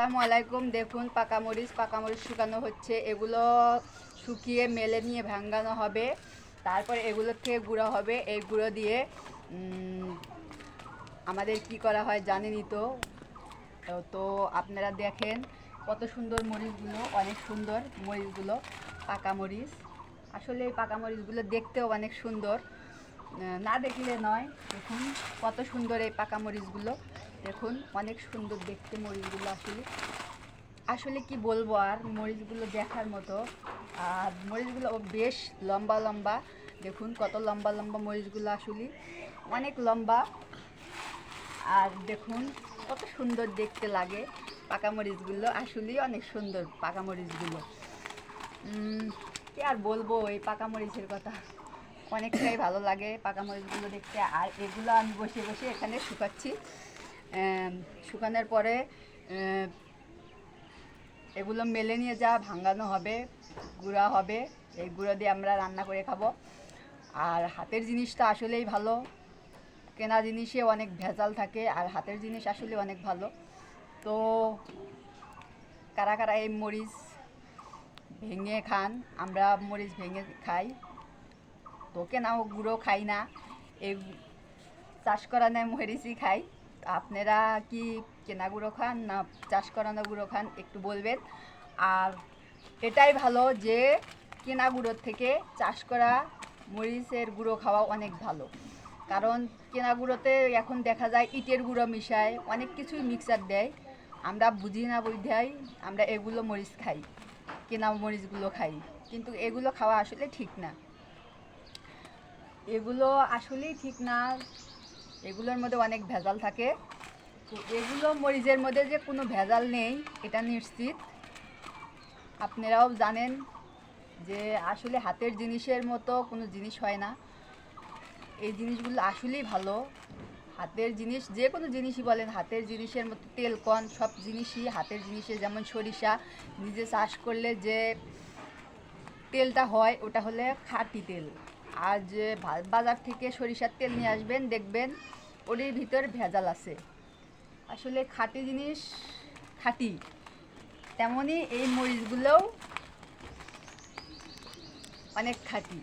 আসসালামু আলাইকুম। দেখুন পাকা মরিচ পাকা মরিচ শুকানো হচ্ছে। এগুলো শুকিয়ে মেলে নিয়ে ভাঙ্গানো হবে। তারপর এগুলোর থেকে গুঁড়ো হবে। এই গুঁড়ো দিয়ে আমাদের কি করা হয় জানেনই তো- তো আপনারা দেখেন কত সুন্দর মরিচগুলো, অনেক সুন্দর মরিচগুলো পাকা মরিচ আসলে এই পাকা মরিচগুলো দেখতেও অনেক সুন্দর। না দেখলে নয়, দেখুন কত সুন্দর এই পাকা মরিচগুলো দেখুন, অনেক সুন্দর দেখতে মরিচগুলো আসলে। আসলে কি বলব আর মরিচগুলো দেখার মতো। আর মরিচগুলো বেশ লম্বা লম্বা। দেখুন, কত লম্বা লম্বা মরিচগুলো আসলে। অনেক লম্বা। আর দেখুন, কত সুন্দর দেখতে লাগে পাকা মরিচগুলো। আসলেই অনেক সুন্দর পাকা মরিচগুলো। কি আর বলব এই পাকা মরিচের কথা? অনেকটাই ভালো লাগে পাকা মরিচগুলো দেখতে। আর এগুলো আমি বসে বসে এখানে শুকাচ্ছি। শুকানোর পরে এগুলো মেলে নিয়ে যা, ভাঙানো হবে, গুঁড়া হবে, এই গুঁড়ো দিয়ে আমরা রান্না করে খাব। আর হাতের জিনিসটা আসলেই ভালো। কেনা জিনিসে অনেক ভেজাল থাকে, আর হাতের জিনিস আসলে অনেক ভালো। তো কারা কারা এই মরিচ ভেঙে খান, আমরা মরিচ ভেঙে খাই। তো কেনাও গুঁড়ো খাই না এই চাষ করা নেয় মরিচই খাই। আপনারা কি কেনা গুঁড়ো খান না চাষ করানো গুঁড়ো খান একটু বলবেন? আর এটাই ভালো যে কেনা গুঁড়োর থেকে চাষ করা মরিচের গুঁড়ো খাওয়া অনেক ভালো। কারণ কেনা গুঁড়োতে এখন দেখা যায় ইটের গুঁড়ো মিশায়, অনেক কিছুই মিক্সার দেয়। আমরা বুঝি না বুঝাই, আমরা এগুলো মরিচ খাই, কেনা মরিচগুলো খাই। কিন্তু এগুলো খাওয়া আসলে ঠিক না। এগুলো আসলেই ঠিক না। এগুলোর মধ্যে অনেক ভেজাল থাকে। তো এগুলো মরিচের মধ্যে যে কোনো ভেজাল নেই, এটা নিশ্চিত। আপনারাও জানেন যে আসলে হাতের জিনিসের মতো কোনো জিনিস হয় না। এই জিনিসগুলো আসলেই ভালো। হাতের জিনিস, যে কোনো জিনিসই বলেন, হাতের জিনিসের মতো তেল কন সব জিনিসই হাতের জিনিসে। যেমন সরিষা, নিজে চাষ করলে যে তেলটা হয়, ওটা হলে খাঁটি তেল। আর বাজার থেকে সরিষার তেল নিয়ে আসবেন, দেখবেন ওটির ভিতর ভেজাল আছে। আসলে খাঁটি জিনিস খাঁটি। তেমনই এই মরিচগুলোও অনেক খাঁটি।